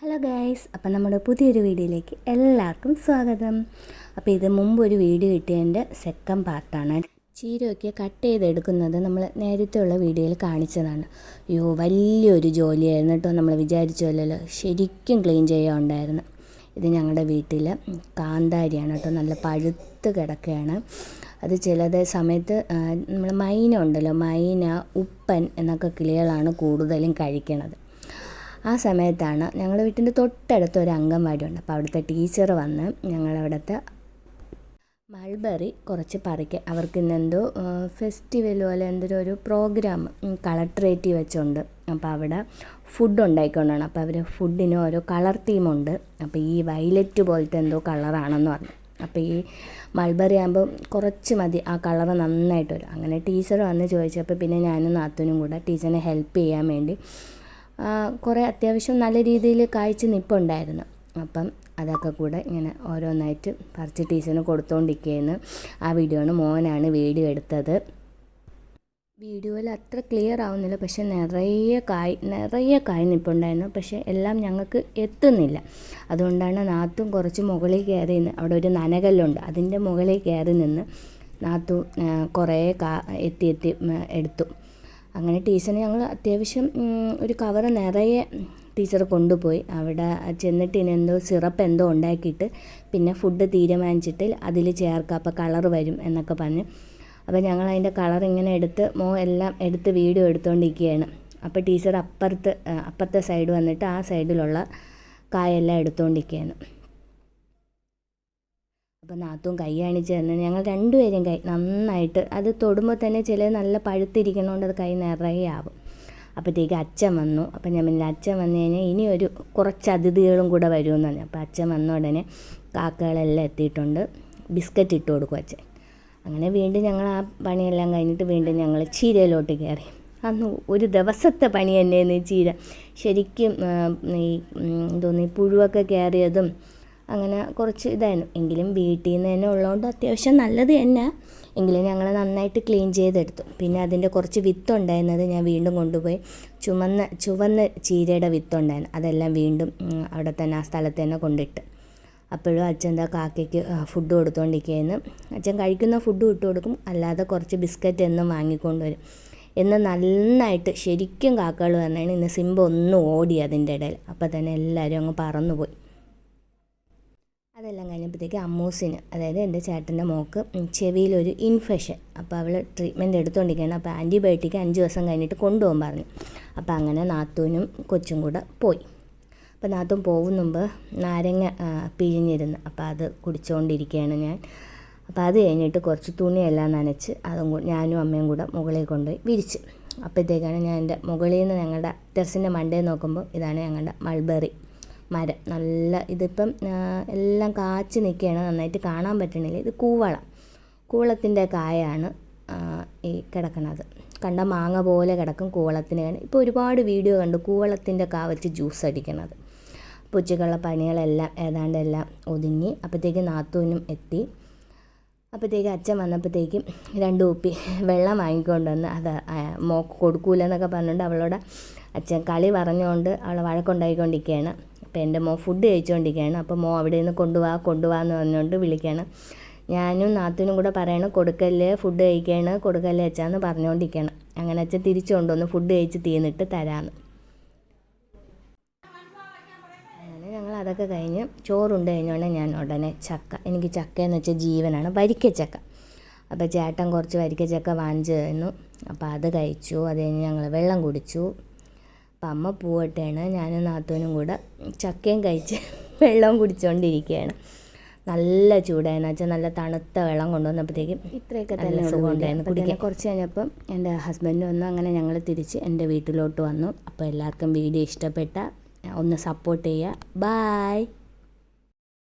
Hello guys അപ്പം നമ്മുടെ പുതിയൊരു വീഡിയോയിലേക്ക് എല്ലാവർക്കും സ്വാഗതം. അപ്പോൾ ഇത് മുമ്പ് ഒരു വീഡിയോ കിട്ടിയതിന്റെ സെക്കൻഡ് പാർട്ടാണ് ചീരയൊക്കെ കട്ട് ചെയ്തെടുക്കുന്നത് നമ്മൾ നേരത്തെ ഉള്ള വീഡിയോയിൽ കാണിച്ചതാണ്. അയ്യോ വലിയൊരു ജോലിയായിരുന്നു കേട്ടോ നമ്മൾ വിചാരിച്ചല്ലോ ശരിക്കും ക്ലീൻ ചെയ്യാനുണ്ടായിരുന്നു. ഇത് ഞങ്ങളുടെ വീട്ടിൽ കാന്താരിയാണ് കേട്ടോ. നല്ല പഴുത്ത് കിടക്കുകയാണ് അത് ചിലത് സമയത്ത് നമ്മൾ മൈന ഉണ്ടല്ലോ. മൈന ഉപ്പൻ എന്നൊക്കെ കിളികളാണ് കൂടുതലും കഴിക്കണത്. ആ സമയത്താണ് ഞങ്ങളുടെ വീട്ടിന്റെ തൊട്ടടുത്ത് ഒരു അംഗൻവാടി ഉണ്ട് അപ്പോൾ അവിടുത്തെ ടീച്ചർ വന്ന് ഞങ്ങളവിടുത്തെ മൾബറി കുറച്ച് പറിക്കുക അവർക്ക് ഇന്നെന്തോ ഫെസ്റ്റിവൽ പോലെ എന്തൊരു ഒരു പ്രോഗ്രാം കളക്ട്രേറ്റ് വെച്ചുണ്ട്. അപ്പോൾ അവിടെ ഫുഡ് ഉണ്ടായിക്കൊണ്ടാണ്. അപ്പോൾ അവർ ഫുഡിന് ഓരോ കളർ തീമുണ്ട് അപ്പോൾ ഈ വയലറ്റ് പോലത്തെ എന്തോ കളറാണെന്ന് പറഞ്ഞു. അപ്പോൾ ഈ മൾബറി ആകുമ്പോൾ കുറച്ച് മതി ആ കളർ നന്നായിട്ട് വരും. അങ്ങനെ ടീച്ചർ വന്ന് ചോദിച്ചപ്പോൾ പിന്നെ ഞാനും നാത്തൂനും കൂടെ ടീച്ചറിനെ ഹെൽപ്പ് ചെയ്യാൻ വേണ്ടി കുറേ അത്യാവശ്യം നല്ല രീതിയിൽ കായ്ച്ച് നിൽപ്പുണ്ടായിരുന്നു അപ്പം അതൊക്കെ കൂടെ ഇങ്ങനെ ഓരോന്നായിട്ട് പറിച്ച് ടീച്ചറിന് കൊടുത്തുകൊണ്ടിരിക്കുകയെന്ന് ആ വീഡിയോ ആണ് മോനാണ് വീഡിയോ എടുത്തത്. വീഡിയോയിൽ അത്ര ക്ലിയർ ആവുന്നില്ല. പക്ഷെ നിറയെ കായ് നിറയെ കായ് നിൽപ്പുണ്ടായിരുന്നു പക്ഷേ എല്ലാം ഞങ്ങൾക്ക് എത്തുന്നില്ല. അതുകൊണ്ടാണ് നാത്തും കുറച്ച് മുകളിൽ കയറി നിന്ന് അവിടെ ഒരു നനകല്ലുണ്ട്. അതിന്റെ മുകളിൽ കയറി നിന്ന് നാത്തു കുറേ കാ എത്തി എത്തി എടുത്തു. അങ്ങനെ ടീച്ചറിന് ഞങ്ങൾ അത്യാവശ്യം ഒരു കവർ നിറയെ ടീച്ചർ കൊണ്ടുപോയി. അവിടെ ചെന്നിട്ട് ഇനി എന്തോ സിറപ്പ് എന്തോ ഉണ്ടാക്കിയിട്ട് പിന്നെ ഫുഡ് തീരുമാനിച്ചിട്ട് അതിൽ ചേർക്കാം അപ്പോൾ കളർ വരും എന്നൊക്കെ പറഞ്ഞ്. അപ്പോൾ ഞങ്ങൾ അതിന്റെ കളർ ഇങ്ങനെ എടുത്ത് മോ എല്ലാം എടുത്ത് വീഡിയോ എടുത്തുകൊണ്ടിരിക്കുകയാണ് അപ്പോൾ ടീച്ചർ അപ്പുറത്ത് അപ്പുറത്തെ സൈഡ് വന്നിട്ട് ആ സൈഡിലുള്ള കായെല്ലാം എടുത്തുകൊണ്ടിരിക്കുകയാണ് അപ്പോൾ നാത്തും കൈ കാണിച്ച് തന്നെ ഞങ്ങൾ രണ്ടുപേരും കൈ നന്നായിട്ട് അത് തൊടുമ്പോൾ തന്നെ ചില നല്ല പഴുത്തിരിക്കണോണ്ട് അത് കൈ നിറയെ ആവും. അപ്പോഴത്തേക്ക് അച്ഛൻ വന്നു. അപ്പം ഞാൻ പിന്നെ അച്ഛൻ വന്നു കഴിഞ്ഞാൽ ഇനി ഒരു കുറച്ച് അതിഥികളും കൂടെ വരുമെന്ന് പറഞ്ഞു. അപ്പോൾ അച്ഛൻ വന്ന ഉടനെ കാക്കകളെല്ലാം എത്തിയിട്ടുണ്ട്. ബിസ്ക്കറ്റ് ഇട്ട് കൊടുക്കും അച്ഛൻ. അങ്ങനെ വീണ്ടും ഞങ്ങൾ ആ പണിയെല്ലാം കഴിഞ്ഞിട്ട് വീണ്ടും ഞങ്ങൾ ചീരയിലോട്ട് കയറി. അന്ന് ഒരു ദിവസത്തെ പണി തന്നെയായിരുന്നു ചീര. ശരിക്കും ഈ തോന്നി പുഴുവൊക്കെ കയറിയതും അങ്ങനെ കുറച്ച് ഇതായിരുന്നു. എങ്കിലും വീട്ടിൽ നിന്ന് തന്നെ ഉള്ളതുകൊണ്ട് അത്യാവശ്യം നല്ലത് തന്നെ. എങ്കിലും ഞങ്ങൾ നന്നായിട്ട് ക്ലീൻ ചെയ്തെടുത്തു. പിന്നെ അതിന്റെ കുറച്ച് വിത്തുണ്ടായിരുന്നത് ഞാൻ വീണ്ടും കൊണ്ടുപോയി. ചുമന്ന ചുവന്ന ചീരയുടെ വിത്തുണ്ടായിരുന്നു അതെല്ലാം വീണ്ടും അവിടെ തന്നെ ആ സ്ഥലത്ത് തന്നെ കൊണ്ടിട്ട്. അപ്പോഴും അച്ഛൻ എന്താ കാക്കയ്ക്ക് ഫുഡ് കൊടുത്തുകൊണ്ടിരിക്കുകയെന്ന് അച്ഛൻ കഴിക്കുന്ന ഫുഡ് ഇട്ട് കൊടുക്കും. അല്ലാതെ കുറച്ച് ബിസ്ക്കറ്റ് എന്നും വാങ്ങിക്കൊണ്ട് വരും. എന്ന് നന്നായിട്ട് ശരിക്കും കാക്കകൾ പറഞ്ഞാണ് ഇന്ന് സിംബ ഒന്ന് ഓടി അതിന്റെ ഇടയിൽ. അപ്പോൾ തന്നെ എല്ലാവരും അങ്ങ് പറന്നുപോയി. അതെല്ലാം കഴിഞ്ഞപ്പോഴത്തേക്ക് അമ്മൂസിന് അതായത് എന്റെ ചേട്ടന്റെ മോക്ക് ചെവിയിലൊരു ഇൻഫെക്ഷൻ അപ്പോൾ അവൾ ട്രീറ്റ്മെന്റ് എടുത്തുകൊണ്ടിരിക്കുകയാണ് അപ്പോൾ ആന്റിബയോട്ടിക് അഞ്ച് ദിവസം കഴിഞ്ഞിട്ട് കൊണ്ടുപോകാൻ പറഞ്ഞു. അപ്പോൾ അങ്ങനെ നാത്തൂനും കൊച്ചും കൂടെ പോയി. അപ്പോൾ നാത്തും പോകുന്ന മുമ്പ് നാരങ്ങ പിഴിഞ്ഞിരുന്നു. അപ്പോൾ അത് കുടിച്ചുകൊണ്ടിരിക്കുകയാണ് ഞാൻ. അപ്പോൾ അത് കഴിഞ്ഞിട്ട് കുറച്ച് തുണിയെല്ലാം നനച്ച് അതും ഞാനും അമ്മയും കൂടെ മുകളിൽ കൊണ്ടുപോയി വിരിച്ച്. അപ്പോഴത്തേക്കാണ് ഞാൻ എന്റെ മുകളിൽ നിന്ന് ഞങ്ങളുടെ ടെറസിന്റെ മണ്ടയിൽ നോക്കുമ്പോൾ ഇതാണ് ഞങ്ങളുടെ മൾബറി മരം. നല്ല ഇതിപ്പം എല്ലാം കാച്ച് നിൽക്കുകയാണ്. നന്നായിട്ട് കാണാൻ പറ്റണില്ല. ഇത് കൂവളം. കൂവളത്തിന്റെ കായാണ് ഈ കിടക്കണത്. കണ്ട മാങ്ങ പോലെ കിടക്കും കൂവളത്തിന് ഇപ്പോൾ ഒരുപാട് വീഡിയോ കണ്ടു കൂവളത്തിന്റെ കാ വെച്ച് ജ്യൂസ് അടിക്കണത്. അപ്പോൾ പണികളെല്ലാം ഏതാണ്ട് എല്ലാം ഒതുങ്ങി. അപ്പോഴത്തേക്ക് നാത്തൂനും എത്തി. അപ്പോഴത്തേക്ക് അച്ഛൻ വന്നപ്പോഴത്തേക്കും രണ്ട് കുപ്പി വെള്ളം വാങ്ങിക്കൊണ്ട് വന്ന് അത് മോക്ക് കൊടുക്കൂലെന്നൊക്കെ പറഞ്ഞുകൊണ്ട് അവളോട് അച്ഛൻ കളി പറഞ്ഞുകൊണ്ട് അവളെ വഴക്കുണ്ടായിക്കൊണ്ടിരിക്കുകയാണ് അപ്പോൾ എന്റെ മോ ഫുഡ് കഴിച്ചുകൊണ്ടിരിക്കുകയാണ് അപ്പോൾ മോ അവിടെ നിന്ന് കൊണ്ടുപോവാ കൊണ്ടുപോവാ എന്ന് പറഞ്ഞുകൊണ്ട് വിളിക്കുകയാണ്. ഞാനും നാത്തിനും കൂടെ പറയണം കൊടുക്കല്ലേ ഫുഡ് കഴിക്കുകയാണ് കൊടുക്കല്ലേ അച്ഛാന്ന് പറഞ്ഞുകൊണ്ടിരിക്കുകയാണ് അങ്ങനെ അച്ഛൻ തിരിച്ചു കൊണ്ടുവന്ന് ഫുഡ് കഴിച്ച് തീർന്നിട്ട് തരാമെന്ന് അങ്ങനെ ഞങ്ങൾ അതൊക്കെ കഴിഞ്ഞ് ചോറുണ്ട് കഴിഞ്ഞോണ്ട് ഞാൻ ഉടനെ ചക്ക. എനിക്ക് ചക്ക എന്ന് വെച്ചാൽ ജീവനാണ്. വരിക്ക ചക്ക. അപ്പോൾ ചേട്ടൻ കുറച്ച് വരിക്ക ചക്ക വാങ്ങിച്ചു തന്നു. അപ്പോൾ അത് കഴിച്ചു. അത് കഴിഞ്ഞ് ഞങ്ങൾ വെള്ളം കുടിച്ചു. അപ്പം അമ്മ പോവട്ടെയാണ്. ഞാനും നാത്തൂനും കൂടെ ചക്കയും കഴിച്ച് വെള്ളം കുടിച്ചുകൊണ്ടിരിക്കുകയാണ് നല്ല ചൂടായിരുന്നു. വെച്ചാൽ നല്ല തണുത്ത വെള്ളം കൊണ്ടുവന്നപ്പോഴത്തേക്കും ഇത്രയൊക്കെ തന്നെ സുഖമുണ്ടായിരുന്നു കുടിക്കാൻ കുറച്ച് കഴിഞ്ഞപ്പം എന്റെ ഹസ്ബൻഡ് വന്നു. അങ്ങനെ ഞങ്ങൾ തിരിച്ച് എന്റെ വീട്ടിലോട്ട് വന്നു. അപ്പോൾ എല്ലാവർക്കും വീഡിയോ ഇഷ്ടപ്പെട്ട ഒന്ന് സപ്പോർട്ട് ചെയ്യുക. ബായ്